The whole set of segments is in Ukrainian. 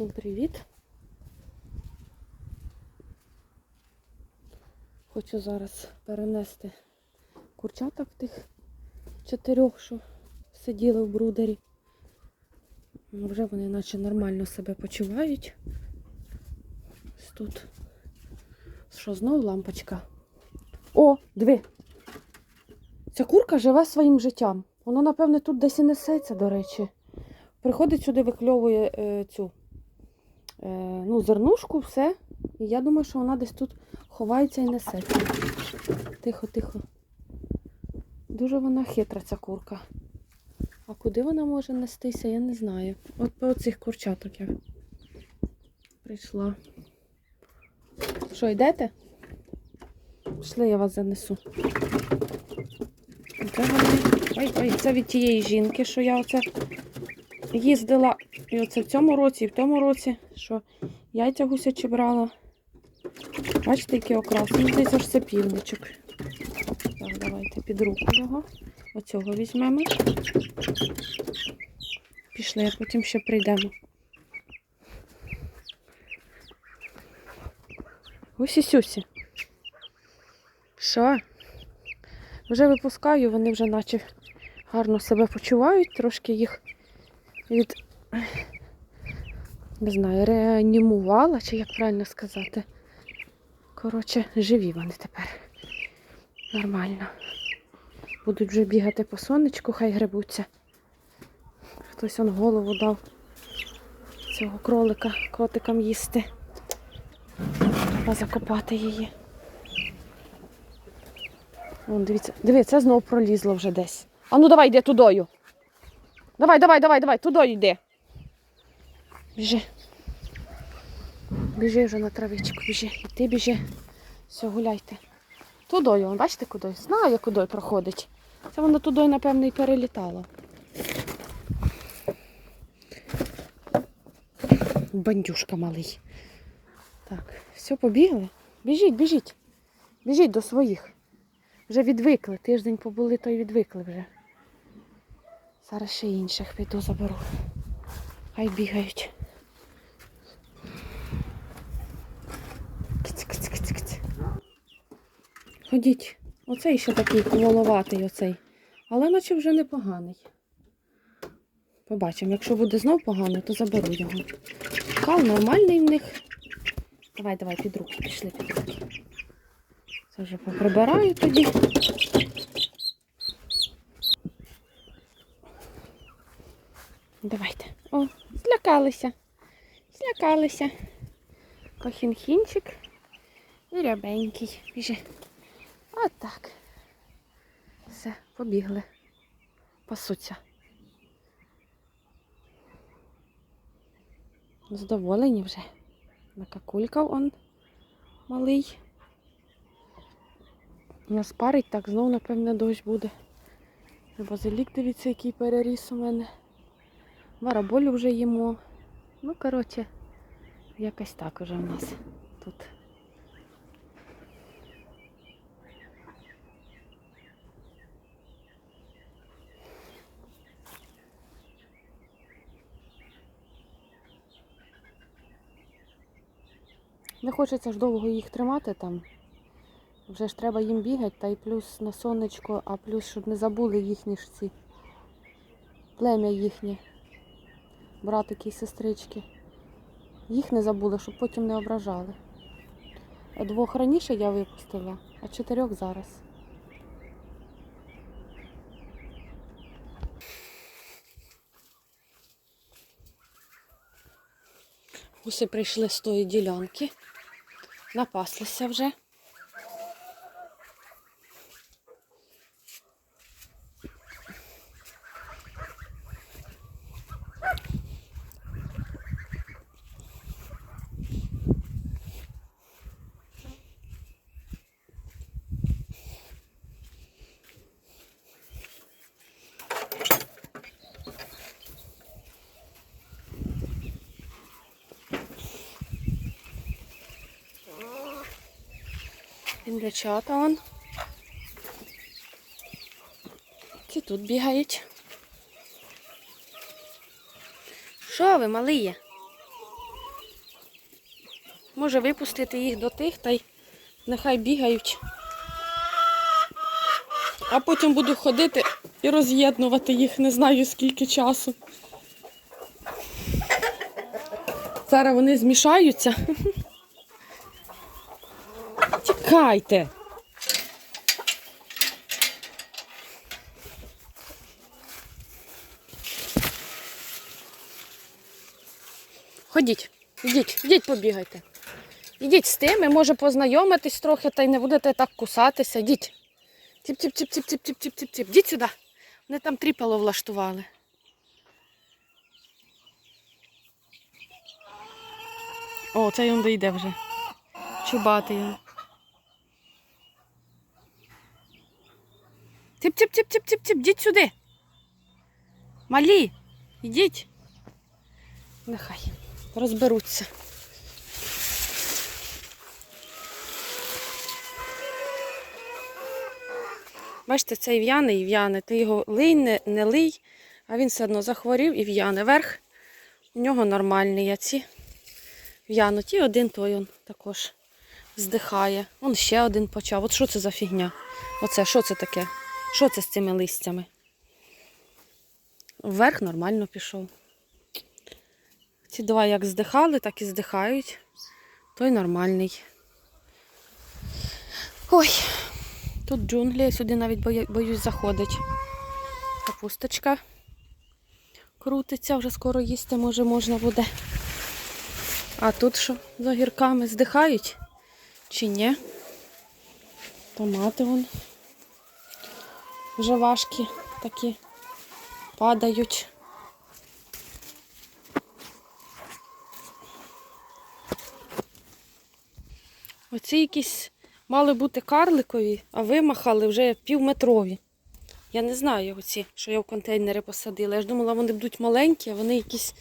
Всім привіт! Хочу зараз перенести курчаток тих чотирьох, що сиділи в брудері. Ну, Вже вони наче нормально себе почувають. Тут. Що, знову лампочка? О, диви! Ця курка живе своїм життям. Воно, напевне, тут десь і несеться, до речі. Приходить сюди, викльовує е, цю ну, зернушку, все. І я думаю, що вона десь тут ховається і несеться. Тихо, тихо. Дуже вона хитра, ця курка. А куди вона може нестися, я не знаю. От по цих курчаток я прийшла. Що, йдете? Пішли, я вас занесу. Це вони. Ой, ой, це від тієї жінки, що я оце їздила і оце в цьому році, і в тому році, що яйця гусячі брала. Бачите, який окрас. Здається, що це півничок. Так, давайте під руку його. Оцього візьмемо. Пішли, а потім ще прийдемо. Усі сюсі. Що? Вже випускаю, вони вже наче гарно себе почувають, трошки їх від не знаю, реанімувала, чи як правильно сказати. Коротше, живі вони тепер. Нормально. Будуть вже бігати по сонечку, хай гребуться. Хтось он голову дав цього кролика котикам їсти. Треба закопати її. Вон, дивіться, дивіться, знову пролізло вже десь. А ну давай йди тудою. Давай, давай, давай, давай, тудою йди. Біжи. Біжи вже на травичку, біжи. І ти біжи. Все, гуляйте. Тудою, бачите куди? Знаю, куди проходить. Це воно тудою, напевно, і перелітало. Бандюшка малий. Так, все, побігли. Біжіть, біжіть. Біжіть до своїх. Вже відвикли. Тиждень побули, то й відвикли вже. Зараз ще інших піду заберу. Хай бігають. Киць, киць, киць, киць. Ходіть. Оцей ще такий воловатий оцей. Але наче вже непоганий. Побачимо. Якщо буде знов погано, то заберу його. Кал нормальний в них. Давай, давай, під руки, пішли під руки. Це вже поприбираю тоді. Давайте. О, злякалися. Злякалися. Кохінхінчик і рябенький. Біжи. Отак. Все, побігли. Пасуться. Задоволені вже. Накакулькав он малий. Нас парить, так знову, напевне, дощ буде. Базилік, дивіться, який переріс у мене. Бараболю вже їмо. Ну, коротше, якось так уже у нас тут. Не хочеться ж довго їх тримати там. Вже ж треба їм бігати, та й плюс на сонечко, а плюс, щоб не забули їхні ж ці плем'я їхнє, братики і сестрички. Їх не забули, щоб потім не ображали. Двох раніше я випустила, а чотирьох зараз. Гуси прийшли з тої ділянки, напаслися вже. Індичата он. Ці тут бігають. Що ви, малиє? Може випустити їх до тих та й нехай бігають. А потім буду ходити і роз'єднувати їх не знаю скільки часу. Зараз вони змішаються. Тікайте. Ходіть, ідіть, ідіть побігайте. Ідіть з тими, може познайомитись трохи та й не будете так кусатися. Ідіть. Тіп-тіп-тіп-тіп-тіп-тіп-тіп-тіп. Ідіть сюди. Вони там тріпало влаштували. О, цей он дійде вже. Чубатий. Він. Тіп-тіп-тіп-тіп-тіп-тіп, ідіть сюди. Малі, ідіть. Нехай розберуться. Бачите, цей в'яне і в'яне. Ти його лий, не, не лий, а він все одно захворів і в'яне. Верх у нього нормальний, а ці в'януть. І один той он також здихає. Он ще один почав. От що це за фігня? Оце, що це таке? Що це з цими листями? Вверх нормально пішов. Ці два як здихали, так і здихають. Той нормальний. Ой, тут джунглі, я сюди навіть боюсь заходить. Капусточка крутиться, вже скоро їсти може можна буде. А тут що з огірками здихають? Чи ні? Томати вон вже важкі такі падають. Оці якісь мали бути карликові, а вимахали вже півметрові. Я не знаю оці, що я в контейнери посадила. Я ж думала, вони будуть маленькі, а вони якісь,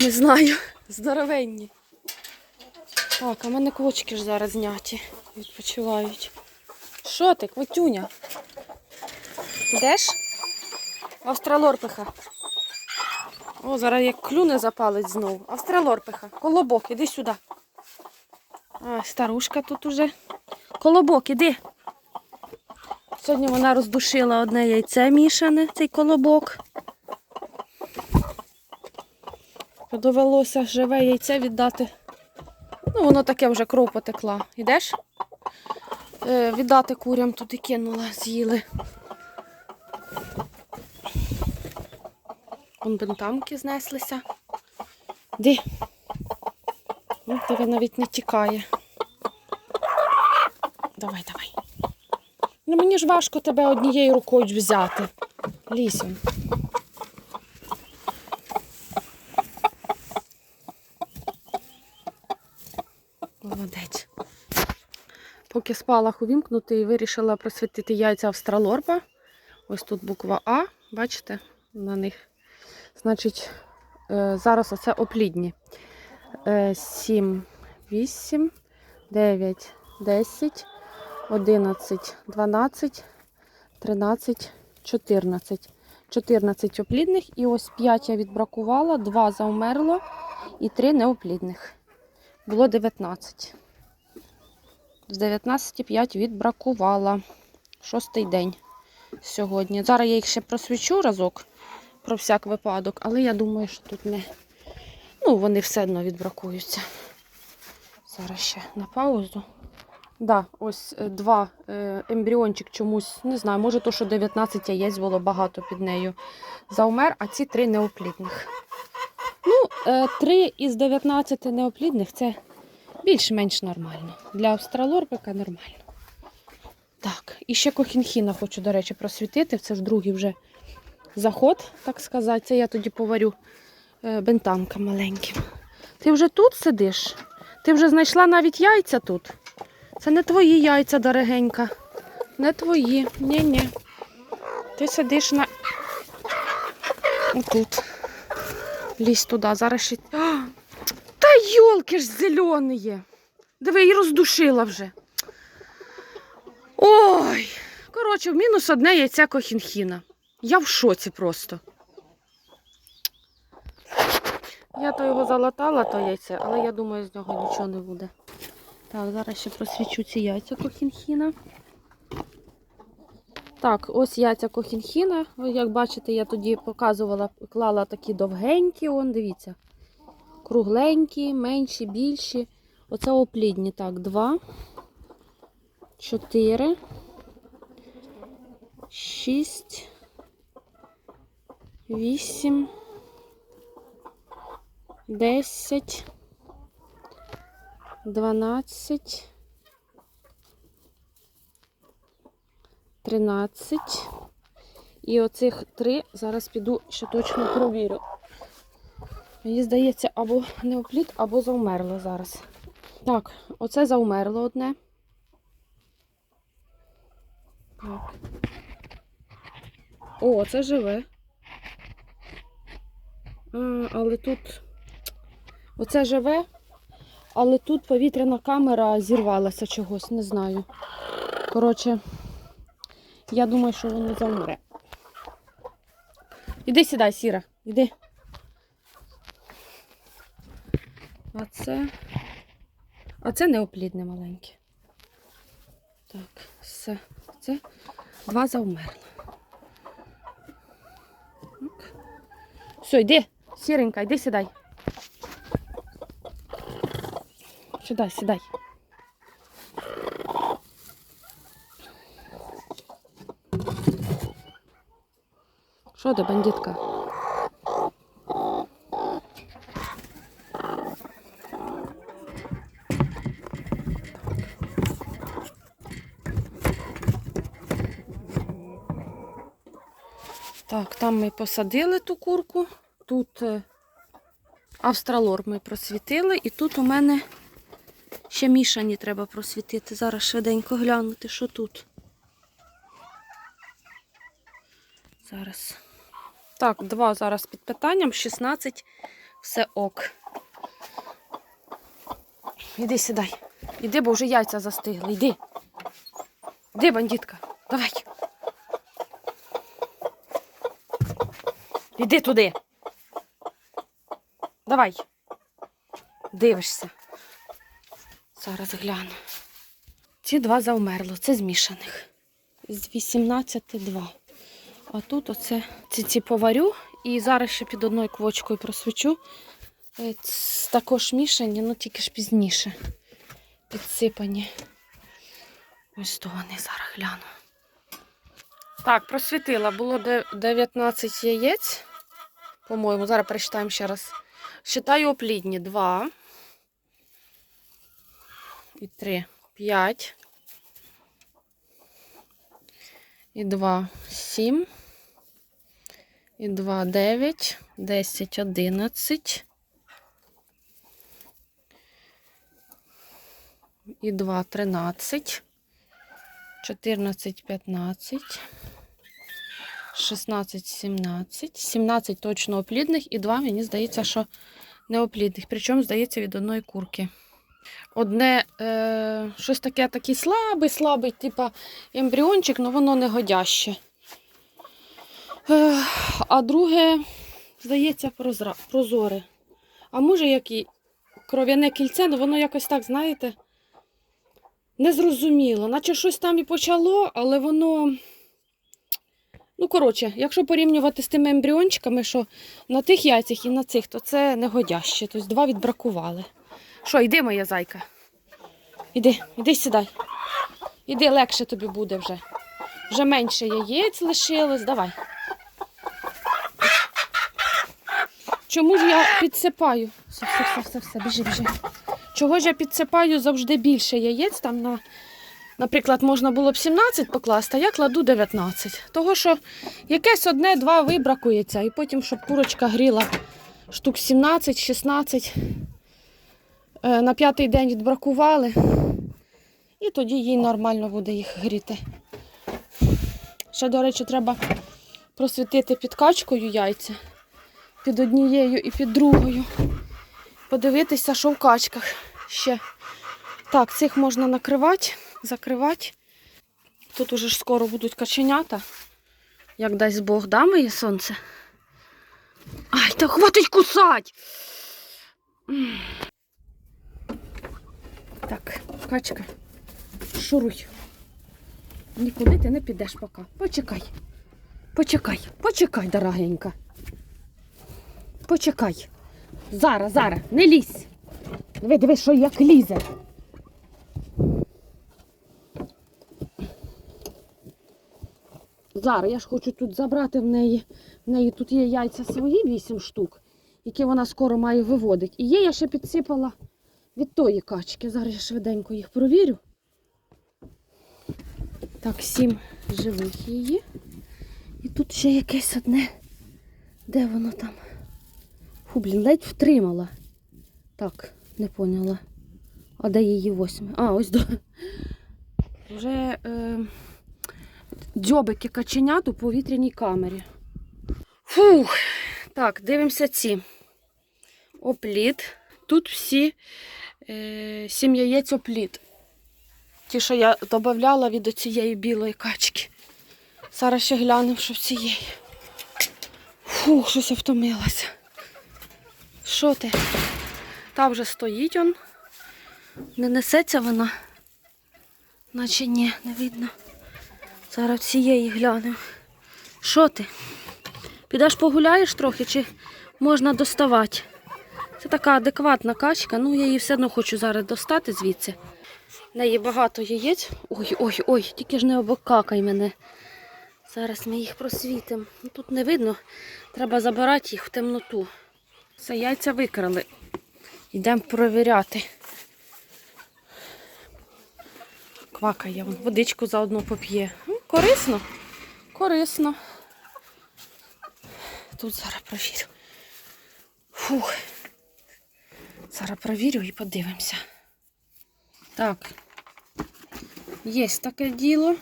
не знаю, здоровенні. Так, а в мене квочки ж зараз зняті. Відпочивають. Що ти, квитюня? Йдеш? Австралорпиха. О, зараз як клюне запалить знову. Австралорпиха. Колобок, іди сюди. А, старушка тут уже. Колобок, іди. Сьогодні вона роздушила одне яйце мішане, цей колобок. Довелося живе яйце віддати. Ну, воно таке вже кров потекла. Ідеш? Е, віддати курям туди кинула, з'їли. Бентамки знеслися. Ди. Ну, диви, навіть не тікає. Давай, давай. Ну мені ж важко тебе однією рукою взяти. Лісю. Молодець. Поки спалах увімкнути і вирішила просвітити яйця австралорпа. Ось тут буква А, бачите, на них. Значить, е, зараз оце оплідні. Е, 7, 8, 9, 10, 11, 12, 13, 14. 14 оплідних і ось 5 я відбракувала, 2 завмерло і 3 неоплідних. Було 19. З 19 5 відбракувала. Шостий день сьогодні. Зараз я їх ще просвічу разок про всяк випадок, але я думаю, що тут не. Ну, вони все одно відбракуються. Зараз ще на паузу. Да, ось е, два е, ембріончик чомусь, не знаю, може то, що 19 яєць було багато під нею. Заумер, а ці три неоплідних. Ну, е, три із 19 неоплідних це більш-менш нормально. Для австралорпика нормально. Так, і ще кохінхіна хочу, до речі, просвітити. Це ж другий вже заход, так сказати. Це я тоді поварю е, бентамка маленьким. Ти вже тут сидиш? Ти вже знайшла навіть яйця тут. Це не твої яйця, дорогенька. Не твої. Ні-ні. Ти сидиш на. Отут. Лізь туди, зараз ще. А, та йолки ж зелені. Диви, її роздушила вже. Ой. Коротше, в мінус одне яйця кохінхіна. Я в шоці просто. Я то його залатала, то яйце, але я думаю, з нього нічого не буде. Так, зараз ще просвічу ці яйця кохінхіна. Так, ось яйця кохінхіна. Як бачите, я тоді показувала, клала такі довгенькі, он, дивіться. Кругленькі, менші, більші. Оце оплідні. Так, два, чотири, шість, вісім, десять, дванадцять. 13. І оцих три зараз піду ще точно провірю. Мені здається, або не опліт, або завмерло зараз. Так, оце завмерло одне. Так. О, це живе. Але тут. Оце живе, але тут повітряна камера зірвалася чогось, не знаю. Коротше. Я думаю, що воно завмре. Іди сідай, Сіра, іди. А це. А це неоплідне маленьке. Так, все. Це два завмерли. Все, йди, сіренька, йди сідай. Сідай, сідай. Що ти, бандитка? Так, там ми посадили ту курку, тут е, австралор ми просвітили, і тут у мене ще мішані треба просвітити. Зараз швиденько глянути, що тут. Зараз. Так, два зараз під питанням, 16, все ок. Іди сідай. Іди, бо вже яйця застигли. Іди. Іди, бандитка. Давай. Іди туди. Давай. Дивишся. Зараз гляну. Ці два завмерло. Це змішаних. З 18 два. А тут оце ці, ці поварю і зараз ще під одною квочкою просвічу. Е, Також мішані, ну тільки ж пізніше. Підсипані. Ось то вони зараз гляну. Так, просвітила. Було 19 яєць. По-моєму, зараз перечитаємо ще раз. Считаю оплідні. 2. І 3. 5. І 2, 7. І 2, 9, 10, 11. І 2, 13. 14, 15. 16, 17. 17 точно оплідних і 2, мені здається, що неоплідних. Причому, здається, від одної курки. Одне е, щось таке такий слабий, слабий, типа ембріончик, але воно не годяще. Е, а друге, здається, прозра, прозоре. А може, як і кров'яне кільце, але воно якось так, знаєте, незрозуміло. Наче щось там і почало, але воно. Ну, коротше, якщо порівнювати з тими ембріончиками, що на тих яйцях і на цих, то це негодяще. Тобто два відбракували. Що, йди, моя зайка. Іди, іди сідай. Іди, легше тобі буде вже. Вже менше яєць лишилось. Давай. Чому ж я підсипаю? Все, все, все, все, все, біжи, біжи. Чого ж я підсипаю завжди більше яєць? Там, на, наприклад, можна було б 17 покласти, а я кладу 19. Того, що якесь одне-два вибракується, і потім, щоб курочка гріла штук 17-16. Е, На п'ятий день відбракували, і тоді їй нормально буде їх гріти. Ще, до речі, треба просвітити під качкою яйця. Під однією і під другою. Подивитися, що в качках ще. Так, цих можна накривати, закривати. Тут уже ж скоро будуть каченята. Як дасть Бог, да, моє сонце? Ай, та хватить кусать! Так, качка, шуруй. Нікуди ти не підеш поки. Почекай. Почекай, почекай, дорогенька. Почекай. Зараз, зараз, не лізь. Диви, диви, що як лізе. Зараз я ж хочу тут забрати в неї. В неї тут є яйця свої 8 штук, які вона скоро має виводити. І є, я ще підсипала від тої качки. Зараз я швиденько їх провірю. Так, сім живих її. І тут ще якесь одне. Де воно там? Фу, блін, ледь втримала. Так, не поняла. А де її восьме? А, ось до. Вже е, дзьобики каченят у повітряній камері. Фух. Так, дивимося ці. Опліт. Тут всі е, сім яєць опліт. Ті, що я додавала від цієї білої качки. Зараз ще глянемо, що в цієї. Фух, щось я втомилася. Що ти? Та вже стоїть он. Не несеться вона. Наче ні, не видно. Зараз цієї глянемо. Що ти? Підеш погуляєш трохи чи можна доставати? Це така адекватна качка, ну я її все одно хочу зараз достати звідси. В неї багато яєць. Ой, ой, ой, тільки ж не обокакай мене. Зараз ми їх просвітимо. Ну, Тут не видно, треба забирати їх в темноту. Все, яйця викрали. Йдемо перевіряти. Квакає, водичку заодно поп'є. Корисно. Корисно. Тут зараз провірю. Фух. Зараз провірю і подивимося. Так. Є таке діло.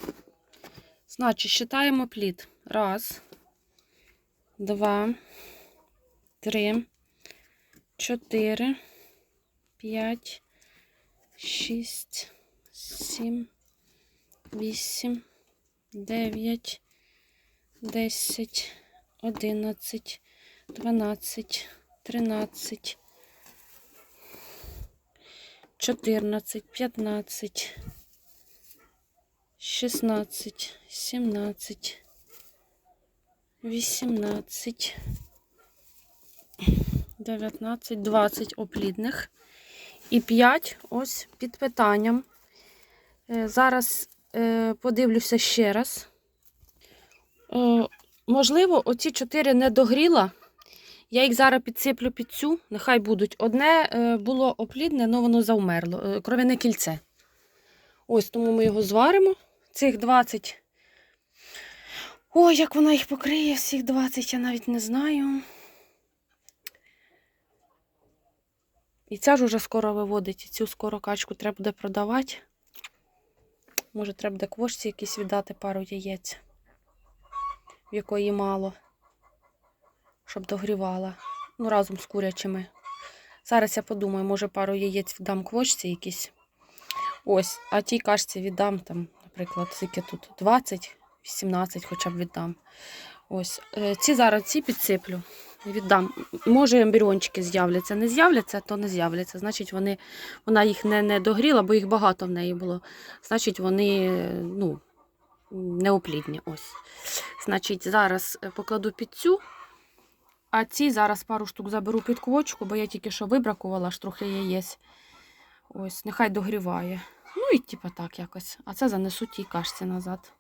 Значить, считаємо плід. Раз, два, три, чотири, п'ять, шість, сім, вісім, дев'ять, десять, одинадцять, дванадцять, тринадцять, чотирнадцять, п'ятнадцять. 16, 17, 18, 19, 20 оплідних. І 5 ось під питанням. Е, Зараз подивлюся ще раз. Е, Можливо, оці 4 не догріла. Я їх зараз підсиплю під цю, нехай будуть. Одне е, було оплідне, але воно завмерло. е, Кровяне кільце. Ось тому ми його зваримо. Цих 20. Ой, як вона їх покриє, всіх 20, я навіть не знаю. І ця ж уже скоро виводить, цю скоро качку треба буде продавати. Може, треба буде квошці якісь віддати пару яєць, в якої мало, щоб догрівала. Ну, разом з курячими. Зараз я подумаю, може пару яєць віддам квочці якісь. Ось, а тій кашці віддам там, наприклад, скільки тут 20, 18 хоча б віддам. Ось, е, ці зараз ці підсиплю. Віддам. Може, ембріончики з'являться. Не з'являться, то не з'являться. Значить, вони, вона їх не, не догріла, бо їх багато в неї було. Значить, вони ну, неоплідні. Ось. Значить, зараз е, покладу під цю. А ці зараз пару штук заберу під квочку, бо я тільки що вибракувала аж трохи яєць. Ось, нехай догріває. Ну і типа так якось. А це занесу тій кашці назад.